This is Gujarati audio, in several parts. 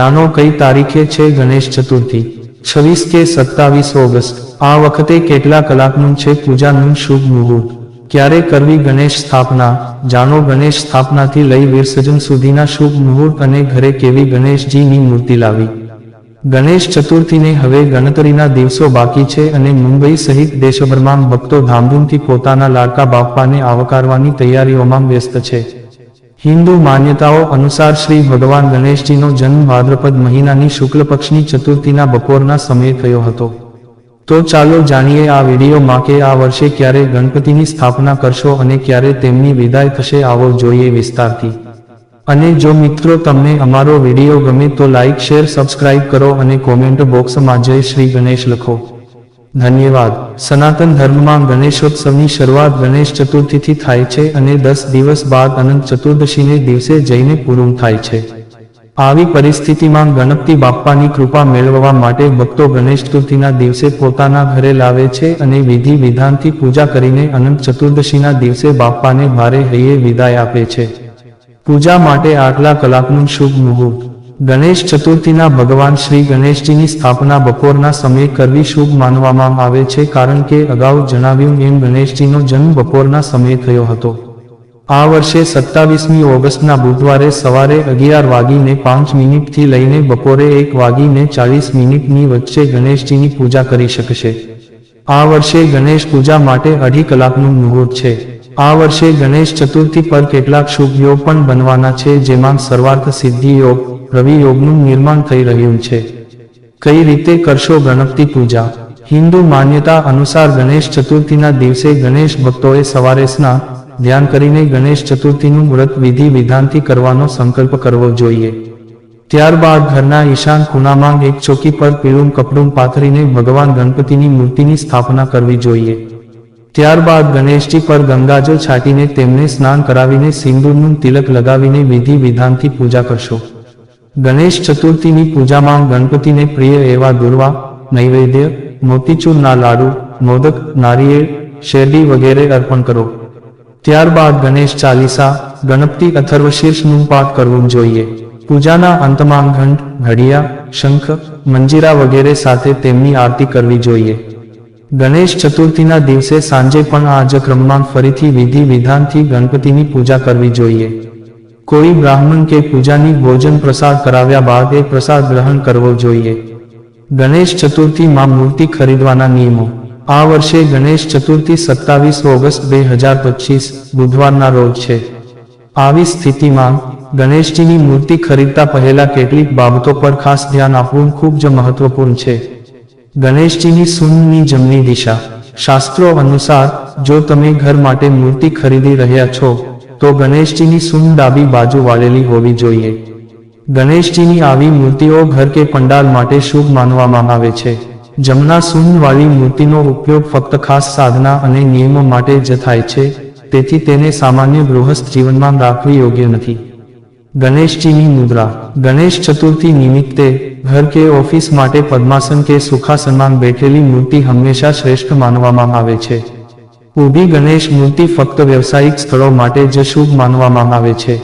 જાણો કઈ તારીખે છે ગણેશ ચતુર્થી? છવ્વીસ કે સત્તાવીસ ઓગસ્ટ. આ વખતે કેટલા કલાકનું છે પૂજાનું શુભ મુહૂર્ત? ક્યારે કરવી ગણેશ સ્થાપના? જાણો ગણેશ સ્થાપનાથી લઈ વિસર્જન સુધીના શુભ મુહૂર્ત અને ઘરે કેવી ગણેશજીની મૂર્તિ લાવી? ગણેશ ચતુર્થીને હવે ગણતરીના દિવસો બાકી છે અને મુંબઈ સહિત દેશભરમાં ભક્તો ધામધૂમથી પોતાના લાડકા બાપાને આવકારવાની તૈયારીઓમાં વ્યસ્ત છે. હિન્દુ માન્યતાઓ અનુસાર શ્રી ભગવાન ગણેશજીનો જન્મ ભાદ્રપદ મહિનાની શુક્લ પક્ષની ચતુર્થીના બપોરના સમયે થયો હતો. તો ચાલો જાણીએ આ વિડીયોમાં કે આ વર્ષે ક્યારે ગણપતિની સ્થાપના કરશો અને ક્યારે તેમની વિદાય થશે આવો જોઈએ વિસ્તારથી. અને જો મિત્રો તમને અમારો વીડિયો ગમે તો લાઇક શેર, સબસ્ક્રાઇબ કરો અને કોમેન્ટ બોક્સમાં જય શ્રી ગણેશ લખો. ધન્યવાદ. સનાતન ધર્મમાં ગણેશોત્સવની શરૂઆત ગણેશ ચતુર્થીથી થાય છે અને દસ દિવસ બાદ અનંત ચતુર્દશીને દિવસે જઈને પૂરું થાય છે. આવી પરિસ્થિતિમાં ગણપતિ બાપ્પાની કૃપા મેળવવા માટે ભક્તો ગણેશ ચતુર્થીના દિવસે પોતાના ઘરે લાવે છે અને વિધિ વિધાનથી પૂજા કરીને અનંત ચતુર્દશીના દિવસે બાપ્પાને ભારે હૈયે વિદાય આપે છે. પૂજા માટે આટલા કલાકનું શુભ મુહૂર્ત. ગણેશ ચતુર્થીના ભગવાન શ્રી ગણેશજીની સ્થાપના બપોરના સમયે કરવી શુભ માનવામાં આવે છે કારણ કે અગાઉ જણાવ્યું એમ ગણેશજીનો જન્મ બપોરના સમયે થયો હતો. આ વર્ષે સત્તાવીસમી ઓગસ્ટના બુધવારે સવારે અગિયાર વાગીને પાંચ મિનિટથી લઈને બપોરે એક વાગીને ચાલીસ મિનિટની વચ્ચે ગણેશજીની પૂજા કરી શકશે. આ વર્ષે ગણેશ પૂજા માટે અઢી કલાકનું મુહૂર્ત છે. આ વર્ષે ગણેશ ચતુર્થી પર કેટલાક શુભ યોગ પણ બનવાના છે, જેમાં સર્વાર્થ સિદ્ધિ યોગ, રવિ યોગનું નિર્માણ થઈ રહ્યું છે. કઈ રીતે કરશો ગણપતિ પૂજા? હિન્દુ માન્યતા અનુસાર ગણેશ ચતુર્થીના દિવસે ગણેશ ભક્તોએ સવારે સ્નાન, ધ્યાન કરીને ગણેશ ચતુર્થીનું વ્રત વિધિ વિધાનથી કરવાનો સંકલ્પ કરવો જોઈએ. ત્યારબાદ ઘરના ઈશાન ખૂણામાં એક ચોકી પર પીળું કપડું પાથરીને ભગવાન ગણપતિની મૂર્તિની સ્થાપના કરવી જોઈએ. ત્યારબાદ ગણેશજી પર ગંગાજળ છાંટીને તેમને સ્નાન કરાવીને સિંદૂરનું તિલક લગાવીને વિધિ વિધાનથી પૂજા કરશો. ગણેશ ચતુર્થીની પૂજામાં ગણપતિને પ્રિય એવા દુર્વા, નૈવેદ્ય મોતીચૂરના લાડુ, મોદક, નારિયેળ, શેરડી વગેરે અર્પણ કરો. ત્યારબાદ ગણેશ ચાલીસા, ગણપતિ અથર્વશીર્ષનું પાઠ કરવું જોઈએ. પૂજાના અંતમાં ઘંટ, ઘડિયા, શંખ, મંજીરા વગેરે સાથે તેમની આરતી કરવી જોઈએ. ગણેશ ચતુર્થીના દિવસે સાંજે પણ આ જ ક્રમમાં ફરીથી વિધિ વિધાનથી ગણપતિની પૂજા કરવી જોઈએ. કોઈ બ્રાહ્મણ કે પૂજાની ભોજન પ્રસાદ કરાવ્યા બાદ એ પ્રસાદ ગ્રહણ કરવો જોઈએ. ગણેશ ચતુર્થીમાં મૂર્તિ ખરીદવાના નિયમો. આ વર્ષે ગણેશ ચતુર્થી સત્તાવીસ ઓગસ્ટ બે હજાર પચીસ, બુધવારના રોજ છે. આવી સ્થિતિમાં ગણેશજીની મૂર્તિ ખરીદતા પહેલા કેટલીક બાબતો પર ખાસ ધ્યાન આપવું ખૂબ જ મહત્વપૂર્ણ છે. ગણેશજીની સૂનની જમણી દિશા. શાસ્ત્રો અનુસાર જો તમે ઘર માટે મૂર્તિ ખરીદી રહ્યા છો, તો ગણેશજીની સૂન ડાબી બાજુ વાળેલી હોવી જોઈએ. ગણેશજીની આવી મૂર્તિઓ ઘર કે પંડાલ માટે શુભ માનવામાં આવે છે. જમના સૂનવાળી મૂર્તિનો ઉપયોગ ફક્ત ખાસ સાધના અને નિયમો માટે જ થાય છે, તેથી તેને સામાન્ય ગૃહસ્થ જીવનમાં રાખવી યોગ્ય નથી. ગણેશજીની મુદ્રા. ગણેશ ચતુર્થી નિમિત્તે ઘર કે ઓફિસ માટે પદ્માસન કે સુખાસનમાં બેઠેલી મૂર્તિ હંમેશા શ્રેષ્ઠ માનવામાં આવે છે. ઊભી ગણેશ મૂર્તિ ફક્ત વ્યવસાયિક સ્થળો માટે જ શુભ માનવામાં આવે છે.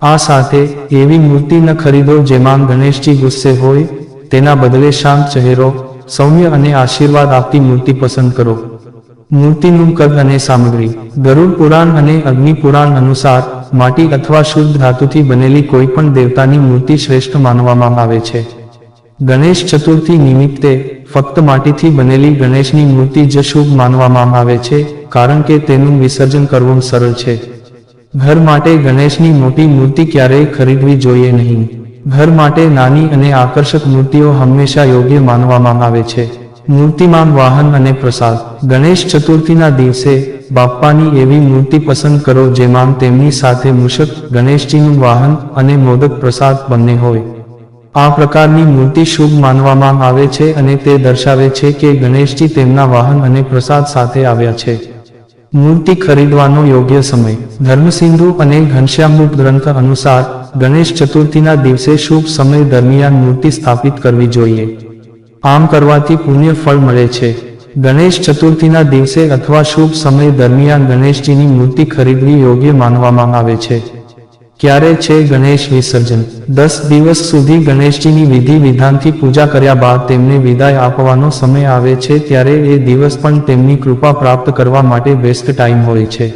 આ સાથે એવી મૂર્તિ ન ખરીદો જેમાં ગણેશજી ગુસ્સે હોય, તેના બદલે શાંત ચહેરો, સૌમ્ય અને આશીર્વાદ આપતી મૂર્તિ પસંદ કરો. મૂર્તિનું કદ અને સામગ્રી. ગરુડ પુરાણ અને અગ્નિ પુરાણ અનુસાર માટી અથવા શુદ્ધ ધાતુથી બનેલી કોઈ પણ દેવતાની મૂર્તિ શ્રેષ્ઠ માનવામાં આવે છે. ગણેશ ચતુર્થી નિમિત્તે ફક્ત માટીથી બનેલી ગણેશની મૂર્તિ જ શુભ માનવામાં આવે છે, કારણ કે તેનું વિસર્જન કરવું સરળ છે. ઘર માટે ગણેશની મોટી મૂર્તિ ક્યારેય ખરીદવી જોઈએ નહીં. ઘર માટે નાની અને આકર્ષક મૂર્તિઓ હંમેશા યોગ્ય માનવામાં આવે છે. મૂર્તિમાં વાહન અને પ્રસાદ. ગણેશ ચતુર્થીના દિવસે બાપ્પાની એવી મૂર્તિ પસંદ કરો જેમાં તેમની સાથે મૂષક ગણેશજીનું વાહન અને મોદક પ્રસાદ બંને હોય. આ પ્રકારની મૂર્તિ શુભ માનવામાં આવે છે અને તે દર્શાવે છે કે ગણેશજી તેમના વાહન અને પ્રસાદ સાથે આવ્યા છે. મૂર્તિ ખરીદવાનો યોગ્ય સમય. ધર્મસિંધુ અને ઘનશ્યામૃત ગ્રંથ અનુસાર, ગણેશ ચતુર્થીના દિવસે શુભ સમય દરમિયાન મૂર્તિ સ્થાપિત કરવી જોઈએ. આમ કરવાથી પુણ્ય ફળ મળે છે. ગણેશ ચતુર્થીના દિવસે અથવા શુભ સમય દરમિયાન ગણેશજીની મૂર્તિ ખરીદવી યોગ્ય માનવામાં આવે છે. ક્યારે છે ગણેશ વિસર્જન? દસ દિવસ સુધી ગણેશજીની વિધિ વિધાનથી પૂજા કર્યા બાદ તેમને વિદાય આપવાનો સમય આવે છે ત્યારે એ દિવસ પણ તેમની કૃપા પ્રાપ્ત કરવા માટે બેસ્ટ ટાઈમ હોય છે.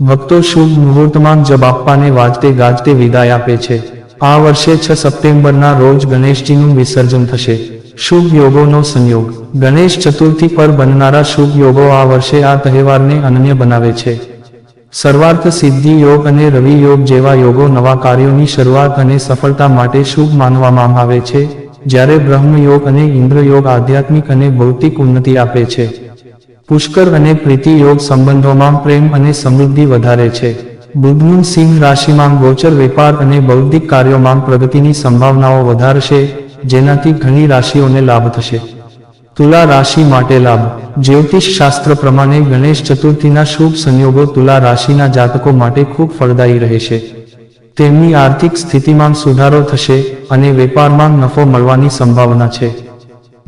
ભક્તો શુભ મુહૂર્તમાં જબ આપવાને વાજતે ગાજતે વિદાય આપે છે. આ વર્ષે છ સપ્ટેમ્બરના રોજ ગણેશજીનું વિસર્જન થશે. શુભ યોગોનો સંયોગ. ગણેશ ચતુર્થી પર બનનારા શુભ યોગો આ વર્ષે આ તહેવારને અનન્ય બનાવે છે. સર્વાર્થ સિદ્ધિ યોગ અને રવિ યોગ જેવા યોગો નવા કાર્યોની શરૂઆત અને સફળતા માટે શુભ માનવામાં આવે છે, જ્યારે બ્રહ્મ યોગ અને ઇન્દ્ર યોગ આધ્યાત્મિક અને ભૌતિક ઉન્નતિ આપે છે. પુષ્કર અને પ્રીતિ યોગ સંબંધોમાં પ્રેમ અને સમૃદ્ધિ વધારે છે. બુધનું સિંહ રાશિમાં ગોચર વેપાર અને બૌદ્ધિક કાર્યોમાં પ્રગતિની સંભાવનાઓ વધારશે જેનાથી ઘણી રાશિઓને લાભ થશે. તુલા રાશિ માટે લાભ. જ્યોતિષ શાસ્ત્ર પ્રમાણે ગણેશ ચતુર્થીના શુભ સંયોગો તુલા રાશિના જાતકો માટે ખૂબ ફળદાયી રહેશે. તેમની આર્થિક સ્થિતિમાં સુધારો થશે અને વેપારમાં નફો મળવાની સંભાવના છે.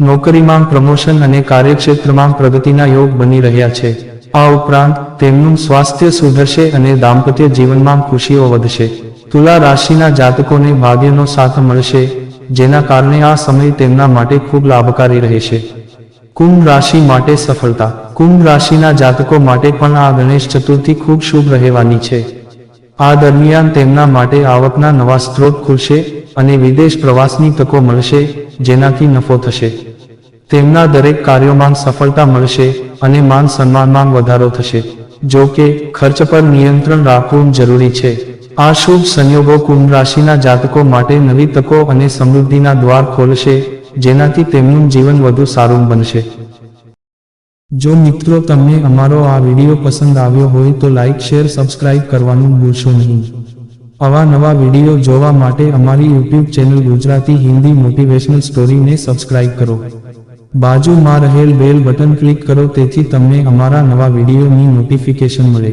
નોકરીમાં પ્રમોશન અને કાર્યક્ષેત્રમાં પ્રગતિના યોગ બની રહ્યા છે. આ ઉપરાંત તેમનું સ્વાસ્થ્ય સુધરશે અને દાંપત્ય જીવનમાં ખુશીઓ વધશે. તુલા રાશિના જાતકોને ભાગ્યનો સાથ મળશે જેના કારણે આ સમય તેમના માટે ખૂબ લાભકારી રહેશે કુંભ રાશિ માટે સફળતા. કુંભ રાશિના જાતકો માટે પણ આ ગણેશ ચતુર્થી ખૂબ શુભ રહેવાની છે. આ દરમિયાન તેમના માટે આવકના નવા સ્ત્રોત ખુલશે અને વિદેશ પ્રવાસની તકો મળશે, જેનાથી નફો થશે. તેમના દરેક કાર્યોમાં સફળતા મળશે અને માન સન્માનમાં વધારો થશે. જો કે, ખર્ચ પર નિયંત્રણ રાખવું જરૂરી છે. આ શુભ સંયોગો કુંભ રાશિના જાતકો માટે નવી તકો અને સમૃદ્ધિના દ્વાર ખોલશે, જેનાથી તેમનું જીવન વધુ સારું બનશે. જો મિત્રો તમને અમારો આ વીડિયો પસંદ આવ્યો હોય તો લાઇક શેર, સબસ્ક્રાઇબ કરવાનું ભૂલશો નહીં. આવા નવા વીડિયો જોવા માટે અમારી YouTube channel Gujarati Hindi motivational સ્ટોરીને subscribe કરો. બાજુમાં રહેલ બેલ બટન ક્લિક કરો, તેથી તમને અમારા નવા વિડીયોની નોટિફિકેશન મળે.